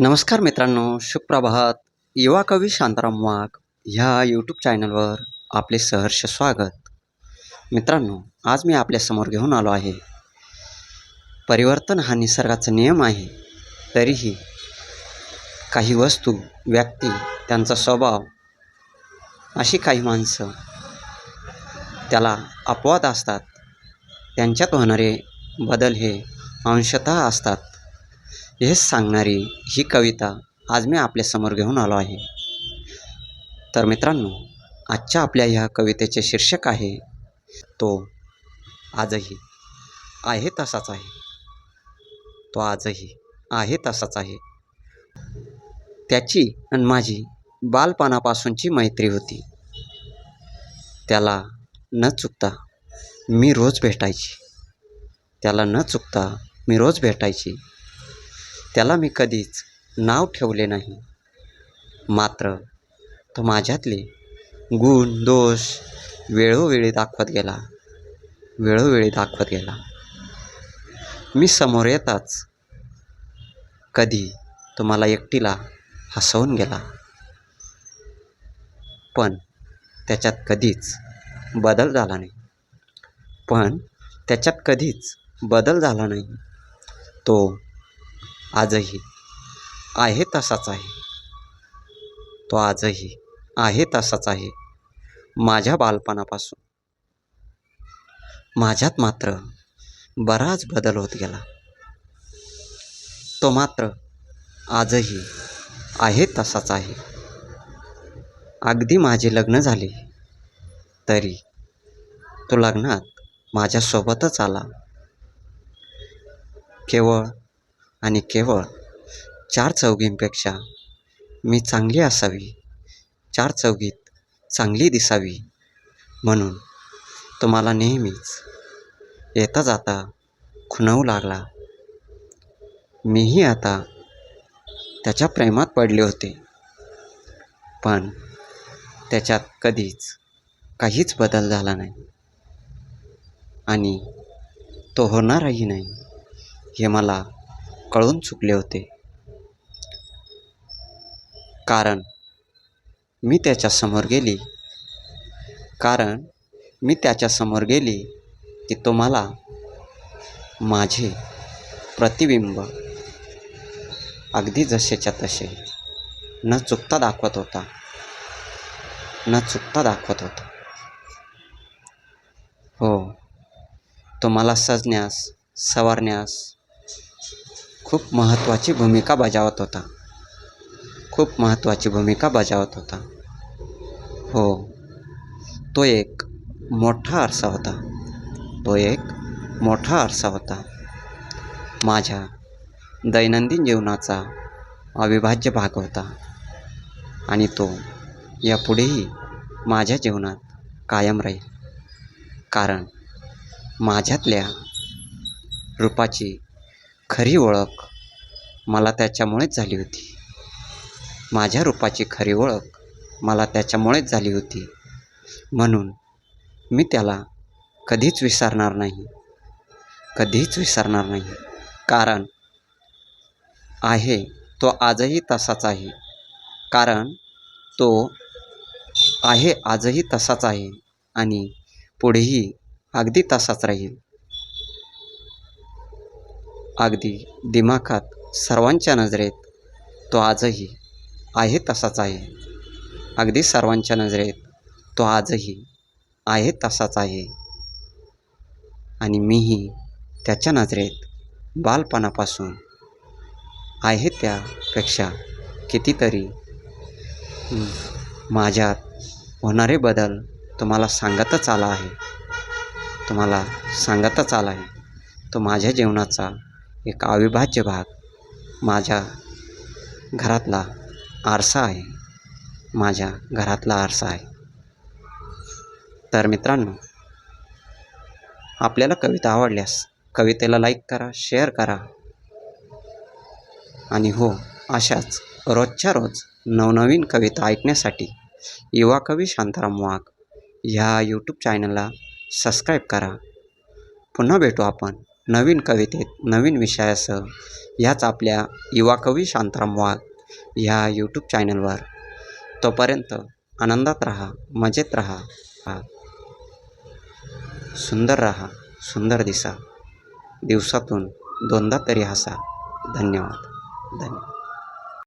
नमस्कार मित्रांनो सुप्रभात युवा कवी शांताराम वाघ ह्या यूट्यूब चॅनलवर आपले सहर्ष स्वागत. मित्रांनो आज मी आपल्यासमोर घेऊन आलो आहे. परिवर्तन हा निसर्गाचा नियम आहे. तरीही काही वस्तू व्यक्ती त्यांचा स्वभाव अशी काही माणसं त्याला अपवाद असतात. त्यांच्यात होणारे बदल हे अंशतः असतात. हेच सांगणारी ही कविता आज मी आपल्यासमोर घेऊन आलो आहे. तर मित्रांनो आजच्या आपल्या ह्या कवितेचे शीर्षक आहे तो आजही आहे तसाच आहे. तो आजही आहे तसाच आहे. त्याची आणि माझी बालपणापासूनची मैत्री होती. त्याला न चुकता मी रोज भेटायची. त्याला न चुकता मी रोज भेटायची. त्याला मी कधीच नाव ठेवले नाही. मात्र तो माझ्यातले गुण दोष वेळोवेळी दाखवत गेला. वेळोवेळी दाखवत गेला. मी समोर येताच कधी तो मला एकटीला हसवून गेला. पण त्याच्यात कधीच बदल झाला नाही. पण त्याच्यात कधीच बदल झाला नाही. तो आजही आहे तसाच आहे. तो आजही आहे तसाच आहे माझ्या बालपणापासून. माझ्यात मात्र बराच बदल होत गेला. तो मात्र आजही आहे तसाच आहे. अगदी माझे लग्न झाले तरी तो लग्नात माझ्यासोबतच आला. केवळ आणि केवळ चार चौघींपेक्षा मी चांगली असावी चार चौघीत चांगली दिसावी म्हणून तो मला नेहमीच येता जाता खुणवू लागला. मीही आता त्याच्या प्रेमात पडले होते पण त्याच्यात कधीच काहीच बदल झाला नाही आणि तो होणारही नाही हे मला कळून चुकले होते. कारण मी त्याच्यासमोर गेली. कारण मी त्याच्यासमोर गेली की तो मला माझे प्रतिबिंब अगदी जसेच्या तसे न चुकता दाखवत होता. न चुकता दाखवत होता. हो तो मला सजण्यास सवारण्यास खूप महत्त्वाची भूमिका बजावत होता. खूप महत्त्वाची भूमिका बजावत होता. हो तो एक मोठा आरसा होता. तो एक मोठा आरसा होता. माझ्या दैनंदिन जीवनाचा अविभाज्य भाग होता. आणि तो यापुढेही माझ्या जीवनात कायम राहील. कारण माझ्यातल्या रूपाची खरी ओळख मला त्याच्यामुळेच झाली होती. माझ्या रूपाची खरी ओळख मला त्याच्यामुळेच झाली होती. म्हणून मी त्याला कधीच विसरणार नाही. कधीच विसरणार नाही. कारण आहे तो आजही तसाच आहे. कारण तो आहे आजही तसाच आहे आणि पुढेही अगदी तसाच राहील. अगदी दिमाखात सर्वांच्या नजरेत तो आजही आहे तसाच आहे. अगदी सर्वांच्या नजरेत तो आजही आहे तसाच आहे. आणि मीही त्याच्या नजरेत बालपणापासून आहे त्यापेक्षा कितीतरी. माझ्यात होणारे बदल तुम्हाला सांगतच आला आहे. तुम्हाला सांगतच आला आहे. तो माझ्या जीवनाचा एक अविभाज्य भाग माझ्या घरातला आरसा आहे. माझ्या घरातला आरसा आहे. तर मित्रांनो आपल्याला कविता आवडल्यास कवितेला लाईक करा शेअर करा. आणि हो अशाच रोजच्या रोज नवनवीन कविता ऐकण्यासाठी युवा कवी शांताराम वाघ ह्या यूट्यूब चॅनलला सबस्क्राईब करा. पुन्हा भेटू आपण नवीन कवितेत नवीन विषयासह ह्याच आपल्या युवा कवी शांताराम वाघ ह्या यूट्यूब चॅनलवर तोपर्यंत आनंदात राहा मजेत राहा. सुंदर राहा सुंदर दिसा. दिवसातून दोनदा तरी हसा. धन्यवाद. धन्यवाद.